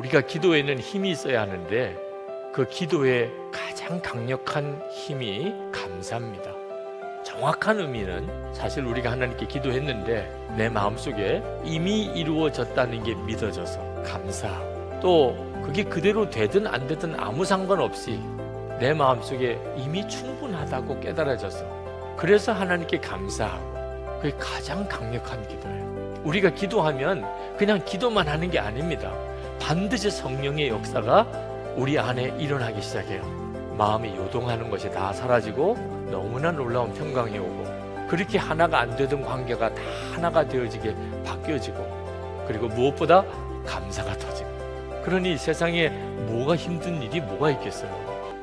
우리가 기도에는 힘이 있어야 하는데 그 기도의 가장 강력한 힘이 감사입니다. 정확한 의미는 사실 우리가 하나님께 기도했는데 내 마음속에 이미 이루어졌다는 게 믿어져서 감사하고 또 그게 그대로 되든 안 되든 아무 상관없이 내 마음속에 이미 충분하다고 깨달아져서 그래서 하나님께 감사하고 그게 가장 강력한 기도예요. 우리가 기도하면 그냥 기도만 하는 게 아닙니다. 반드시 성령의 역사가 우리 안에 일어나기 시작해요. 마음이 요동하는 것이 다 사라지고 너무나 놀라운 평강이 오고 그렇게 하나가 안 되던 관계가 다 하나가 되어지게 바뀌어지고 그리고 무엇보다 감사가 터지고 그러니 세상에 뭐가 힘든 일이 뭐가 있겠어요.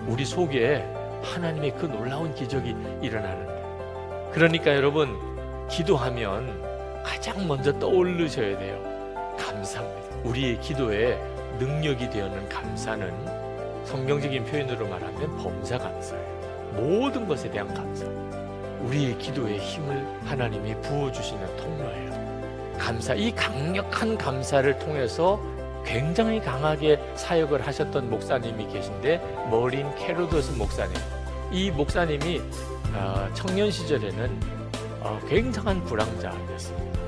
우리 속에 하나님의 그 놀라운 기적이 일어나는데 그러니까 여러분 기도하면 가장 먼저 떠올르셔야 돼요. 감사입니다. 우리의 기도에 능력이 되어는 감사는 성경적인 표현으로 말하면 범사 감사예요. 모든 것에 대한 감사. 우리의 기도에 힘을 하나님이 부어주시는 통로예요. 감사, 이 강력한 감사를 통해서 굉장히 강하게 사역을 하셨던 목사님이 계신데 머린 캐로도스 목사님. 이 목사님이 어, 청년 시절에는 어, 굉장한 불황자였습니다.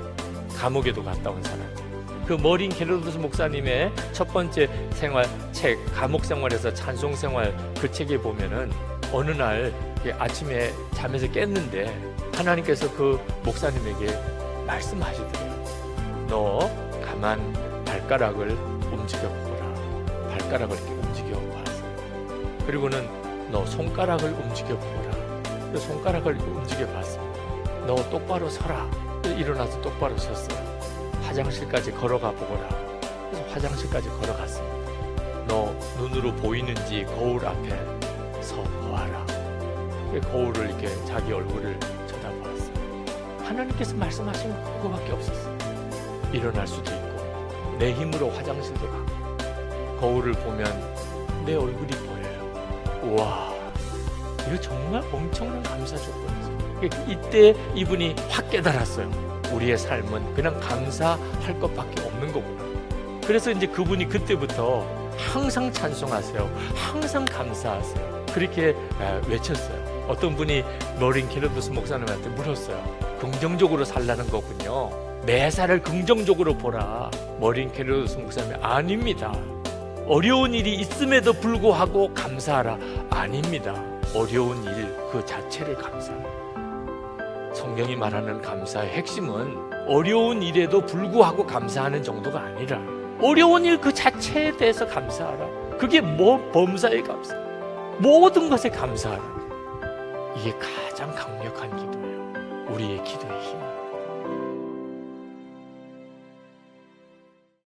감옥에도 갔다 온 사람. 그 머린 캐로도스 목사님의 첫 번째 생활 책 감옥 생활에서 찬송 생활 그 책에 보면은 어느 날 아침에 잠에서 깼는데 하나님께서 그 목사님에게 말씀하시더래요. 너 가만 발가락을 움직여 보라. 발가락을 이렇게 움직여 봤어요. 그리고는 너 손가락을 움직여 보라. 그 손가락을 움직여 봤습니다. 너 똑바로 서라. 일어나서 똑바로 섰어요. 화장실까지 걸어가 보거라. 그래서 화장실까지 걸어갔습니다. 너 눈으로 보이는지 거울 앞에 서 보아라. 그 거울을 이렇게 자기 얼굴을 쳐다보았습니다. 하나님께서 말씀하신 건 그거밖에 없었어요. 일어날 수도 있고 내 힘으로 화장실도 가고 거울을 보면 내 얼굴이 보여요. 우와, 이거 정말 엄청난 감사 조건이죠. 이때 이분이 확 깨달았어요. 우리의 삶은 그냥 감사할 것밖에 없는 거구나. 그래서 이제 그분이 그때부터 항상 찬송하세요. 항상 감사하세요. 그렇게 아, 외쳤어요. 어떤 분이 머린 캐르도스 목사님한테 물었어요. 긍정적으로 살라는 거군요. 매사를 긍정적으로 보라. 머린 캐르도스 목사님 아닙니다. 어려운 일이 있음에도 불구하고 감사하라. 아닙니다. 어려운 일 그 자체를 감사하라. 성경이 말하는 감사의 핵심은 어려운 일에도 불구하고 감사하는 정도가 아니라 어려운 일 그 자체에 대해서 감사하라. 그게 뭐 범사의 감사. 모든 것에 감사하라. 이게 가장 강력한 기도예요. 우리의 기도의 힘.